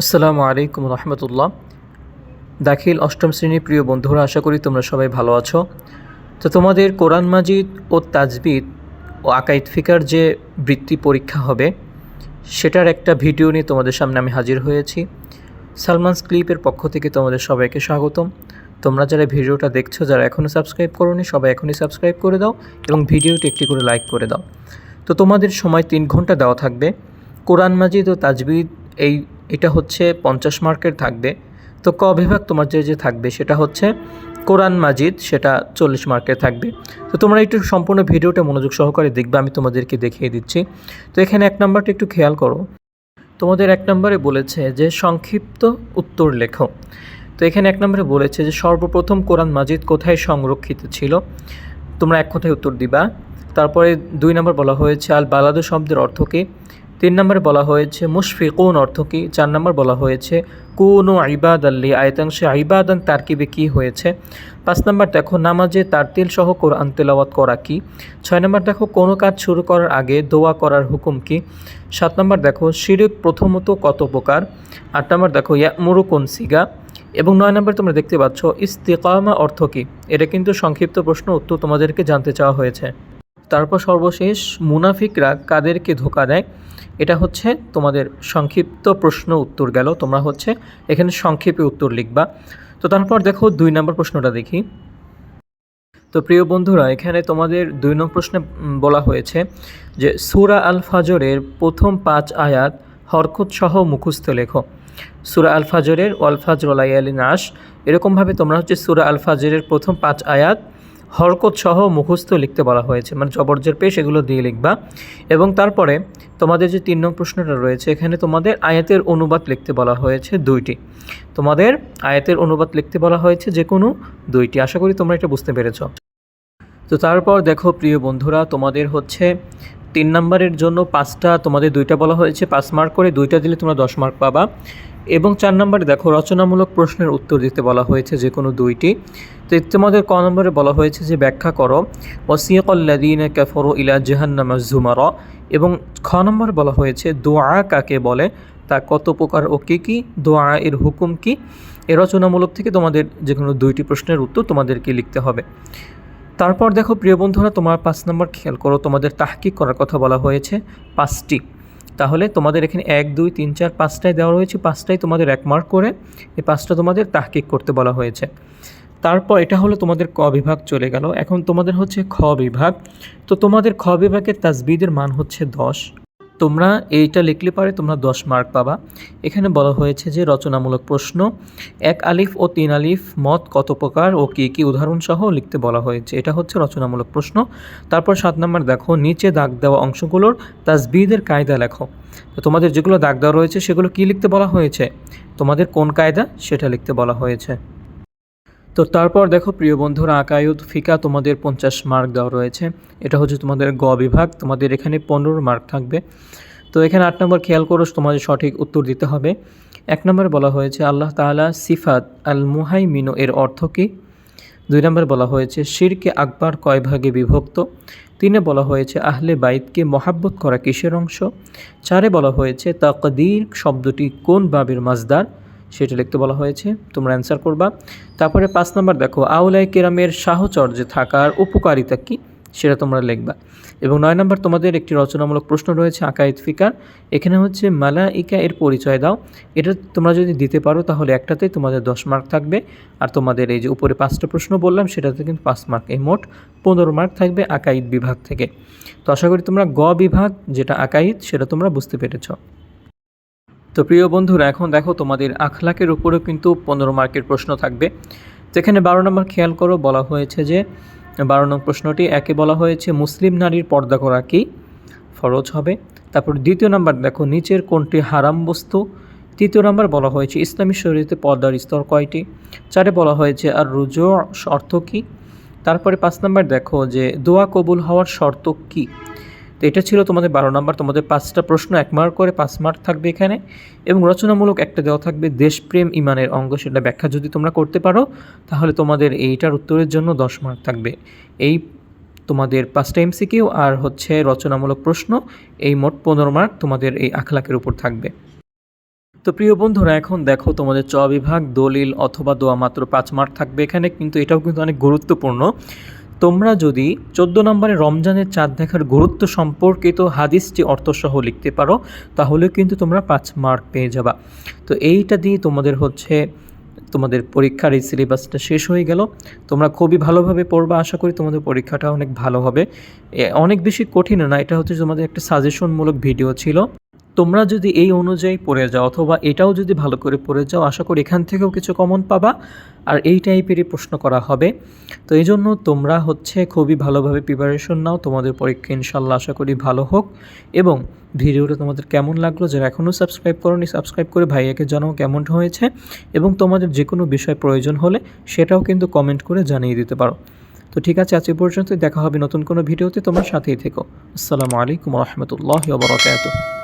আসসালামু আলাইকুম রহমতুল্লাহ। দাখিল অষ্টম শ্রেণির প্রিয় বন্ধুরা, আশা করি তোমরা সবাই ভালো আছো। তো তোমাদের কোরআন মাজিদ ও তাজবিদ ও আকাইদ ফিকার যে বৃত্তি পরীক্ষা হবে, সেটার একটা ভিডিও নিয়ে তোমাদের সামনে আমি হাজির হয়েছি। সালমানস ক্লিপের পক্ষ থেকে তোমাদের সবাইকে স্বাগতম। তোমরা যারা ভিডিওটা দেখছ, যারা এখনও সাবস্ক্রাইব করোনি, সবাই এখনই সাবস্ক্রাইব করে দাও এবং ভিডিওটি একটি করে লাইক করে দাও। তো তোমাদের সময় তিন ঘণ্টা দেওয়া থাকবে। কোরআন মাজিদ ও তাজবিদ এই এটা হচ্ছে পঞ্চাশ মার্কের থাকবে। তো ক বিভাগ তোমার যে যে থাকবে সেটা হচ্ছে কোরআন মাজিদ, সেটা চল্লিশ মার্কের থাকবে। তো তোমরা একটু সম্পূর্ণ ভিডিওটা মনোযোগ সহকারে দেখবে, আমি তোমাদেরকে দেখিয়ে দিচ্ছি। তো এখানে এক নম্বরটা একটু খেয়াল করো। তোমাদের এক নম্বরে বলেছে যে, সংক্ষিপ্ত উত্তর লেখো। তো এখানে এক নম্বরে বলেছে যে, সর্বপ্রথম কোরআন মাজিদ কোথায় সংরক্ষিত ছিল? তোমরা এক কথায় উত্তর দিবা। তারপরে দুই নম্বর বলা হয়েছে আল বালাদু শব্দের অর্থ কী? তিন নম্বরে বলা হয়েছে, মুশফিকুন অর্থ কী? চার নম্বর বলা হয়েছে, কুনু আইবাদ আল্লি আয়তাংশে আইবাদান তারকিবে কী হয়েছে? পাঁচ নম্বর দেখো, নামাজে তারতিল সহ কোরআন তেলাওয়াত করা কি? ছয় নম্বর দেখো, কোনো কাজ শুরু করার আগে দোয়া করার হুকুম কি? সাত নম্বর দেখো, শিরিক প্রথমত কত প্রকার? আট নম্বর দেখো, ইয়ামুরু কোন সিগা? এবং নয় নম্বর তোমরা দেখতে পাচ্ছ, ইস্তিকামা অর্থ কী? এটা কিন্তু সংক্ষিপ্ত প্রশ্ন, উত্তর তোমাদেরকে জানতে চাওয়া হয়েছে। তারপর সর্বশেষ, মুনাফিকরা কাদেরকে ধোকা দেয়? এটা হচ্ছে তোমাদের সংক্ষিপ্ত প্রশ্ন উত্তর গেল, তোমরা হচ্ছে এখানে সংক্ষেপে উত্তর লিখবা। তো তারপর দেখো দুই নম্বর প্রশ্নটা দেখি। তো প্রিয় বন্ধুরা, এখানে তোমাদের দুই নম্বর প্রশ্নে বলা হয়েছে যে, সুরা আল ফাজরের প্রথম পাঁচ আয়াত হরকত সহ মুখস্থ লেখো। সুরা আল ফাজরের ওয়াল ফাজর আলী নাস এরকমভাবে তোমরা হচ্ছে সুরা আল ফাজরের প্রথম পাঁচ আয়াত হরকত সহ মুখস্থ লিখতে বলা হয়েছে। মানে জবরজের পেশ এগুলো দিয়ে লিখবা। এবং তারপরে তোমাদের যে তিন নম্বর প্রশ্নটা রয়েছে, এখানে তোমাদের আয়াতের অনুবাদ লিখতে বলা হয়েছে দুইটি। তোমাদের আয়াতের অনুবাদ লিখতে বলা হয়েছে যে কোনো দুইটি। আশা করি তোমরা এটা বুঝতে পেরেছ। তো তারপর দেখো, প্রিয় বন্ধুরা, তোমাদের হচ্ছে তিন নম্বরের জন্য পাঁচটা তোমাদের দুইটা বলা হয়েছে। পাঁচ মার্ক করে দুইটা দিলে তোমরা দশ মার্ক পাবা। এবং চার নম্বরে দেখো, রচনামূলক প্রশ্নের উত্তর দিতে বলা হয়েছে যে কোনো দুইটি। তো তোমাদের ক নম্বরে বলা হয়েছে যে ব্যাখ্যা করো ওসিয়কল্লাদিন ক্যাফরো ইলা জাহান্নামা জুমার এবং খ নম্বরে বলা হয়েছে, দোয়া কাকে বলে? তা কত প্রকার ও কী কী? দোয়া এর হুকুম কী? এ রচনামূলক থেকে তোমাদের যে কোনো দুইটি প্রশ্নের উত্তর তোমাদেরকে লিখতে হবে। তারপর দেখো, প্রিয় বন্ধুরা, তোমার পাঁচ নম্বর খেয়াল করো, তোমাদের তাহকিক করার কথা বলা হয়েছে পাঁচটি। তাহলে তোমাদের এখানে এক, দুই, তিন, চার পাঁচটায় দেওয়া রয়েছে, পাঁচটাই তোমাদের এক মার্ক করে এই পাঁচটা তোমাদের তাহকিক করতে বলা হয়েছে। তারপর এটা হলো তোমাদের ক বিভাগ চলে গেল। এখন তোমাদের হচ্ছে খ বিভাগ। তো তোমাদের খ বিভাগের তাজবিদের মান হচ্ছে দশ। তোমরা এইটা লিখলে পারে তোমরা দশ মার্ক পাবা। এখানে বলা হয়েছে যে রচনামূলক প্রশ্ন, এক আলিফ ও তিন আলিফ মত কত প্রকার ও কী কী উদাহরণসহ লিখতে বলা হয়েছে। এটা হচ্ছে রচনামূলক প্রশ্ন। তারপর সাত নম্বর দেখো, নিচে দাগ দেওয়া অংশগুলোর তাজবিদের কায়দা লেখো। তো তোমাদের যেগুলো দাগ দেওয়া রয়েছে সেগুলো কী লিখতে বলা হয়েছে? তোমাদের কোন কায়দা? সেটা লিখতে বলা হয়েছে। তো তারপর দেখো, প্রিয় বন্ধুরা আকায়ুদ ফিকা তোমাদের পঞ্চাশ মার্ক দেওয়া রয়েছে। এটা হচ্ছে তোমাদের গ বিভাগ, তোমাদের এখানে পনেরো মার্ক থাকবে। তো এখানে আট নম্বর খেয়াল করো, তোমাদের সঠিক উত্তর দিতে হবে। এক নম্বর বলা হয়েছে, আল্লাহ তাআলা সিফাত আল মুহাই মিনো এর অর্থ কী? দুই নম্বর বলা হয়েছে, শিরকে আকবার কয় ভাগে বিভক্ত? তিনে বলা হয়েছে, আহলে বাইতকে মহাব্বত করা কিসের অংশ? চারে বলা হয়েছে, তাকদির শব্দটি কোন বাবের মাজদার সেটা লিখতে বলা হয়েছে, তোমরা অ্যান্সার করবা। তারপরে পাঁচ নম্বর দেখো আউলাই কেরামের সাহচর্যে থাকার উপকারিতা কী? সেটা তোমরা লিখবা। এবং নয় নম্বর, তোমাদের একটি রচনামূলক প্রশ্ন রয়েছে আকাইদ ফিকার। এখানে হচ্ছে, মালাইকা এর পরিচয় দাও। এটা তোমরা যদি দিতে পারো, তাহলে একটাতেই তোমাদের দশ মার্ক থাকবে। আর তোমাদের এই যে উপরে পাঁচটা প্রশ্ন বললাম, সেটাতে কিন্তু পাঁচ মার্ক এই মোট পনেরো মার্ক থাকবে আকাইদ বিভাগ থেকে। তো আশা করি তোমরা গ বিভাগ, যেটা আকাইদ সেটা তোমরা বুঝতে পেরেছ। তো প্রিয় বন্ধুরা, এখন দেখো তোমাদের আখলাকের উপরেও কিন্তু পনেরো মার্কের প্রশ্ন থাকবে। যেখানে বারো নম্বর খেয়াল করো, বলা হয়েছে যে বারো নম্বর প্রশ্নটি একে বলা হয়েছে মুসলিম নারীর পর্দা করা কি? ফরজ হবে। তারপর দ্বিতীয় নাম্বার দেখো, নিচের কোনটি হারাম বস্তু? তৃতীয় নাম্বার বলা হয়েছে ইসলামী শরীরতে পর্দার স্তর কয়টি? চারে বলা হয়েছে আর রুজু অর্থ কী? তারপরে পাঁচ নাম্বার দেখো যে দোয়া কবুল হওয়ার শর্ত কী? তো এটা ছিল তোমাদের বারো নাম্বার, তোমাদের পাঁচটা প্রশ্ন, এক মার্ক করে পাঁচ মার্ক থাকবে এখানে এবং রচনামূলক একটা দেওয়া থাকবে দেশপ্রেম ইমানের অঙ্গ, সেটা ব্যাখ্যা যদি তোমরা করতে পারো, তাহলে তোমাদের এইটার উত্তরের জন্য দশ মার্ক থাকবে। এই তোমাদের পাঁচটা এমসিকিউ আর হচ্ছে রচনামূলক প্রশ্ন, এই মোট পনেরো মার্ক তোমাদের এই আখলাকের উপর থাকবে। তো প্রিয় বন্ধুরা, এখন দেখো তোমাদের চ বিভাগ, দলিল অথবা দোয়া মাত্র পাঁচ মার্ক থাকবে এখানে, কিন্তু এটাও কিন্তু অনেক গুরুত্বপূর্ণ। তোমরা যদি চোদ্দ নম্বরে রমজানের চাঁদ দেখার গুরুত্ব সম্পর্কিত হাদিসটি অর্থসহ লিখতে পারো, তাহলে কিন্তু তোমরা পাঁচ মার্ক পেয়ে যাবা। তো এইটা দিয়ে তোমাদের হচ্ছে, তোমাদের পরীক্ষার এই সিলেবাসটা শেষ হয়ে গেল। তোমরা খুবই ভালোভাবে পড়বা, আশা করি তোমাদের পরীক্ষাটা অনেক ভালো হবে। অনেক বেশি কঠিন না, এটা হচ্ছে তোমাদের একটা সাজেশনমূলক ভিডিও ছিল। তোমরা যদি এই অনুযায়ী পড়ে যাও অথবা এটাও যদি ভালো করে পড়ে যাও, আশা করি এখান থেকেও কিছু কমন পাবা। আর এই টাইপেরই প্রশ্ন করা হবে। তো এই জন্য তোমরা হচ্ছে খুবই ভালোভাবে প্রিপারেশন নাও। তোমাদের পরীক্ষা ইনশাল্লাহ আশা করি ভালো হোক। এবং ভিডিওটা তোমাদের কেমন লাগল যারা এখনও সাবস্ক্রাইব করোনি সাবস্ক্রাইব করে ভাইয়াকে জানাও কেমন হয়েছে। এবং তোমাদের যে কোনো বিষয় প্রয়োজন হলে সেটাও কিন্তু কমেন্ট করে জানিয়ে দিতে পারো। তো ঠিক আছে, আজ পর্যন্তই। দেখা হবে নতুন কোনো ভিডিওতে। তোমার সাথেই থেকো। আসসালামু আলাইকুম রহমতুল্লাহ বরকাত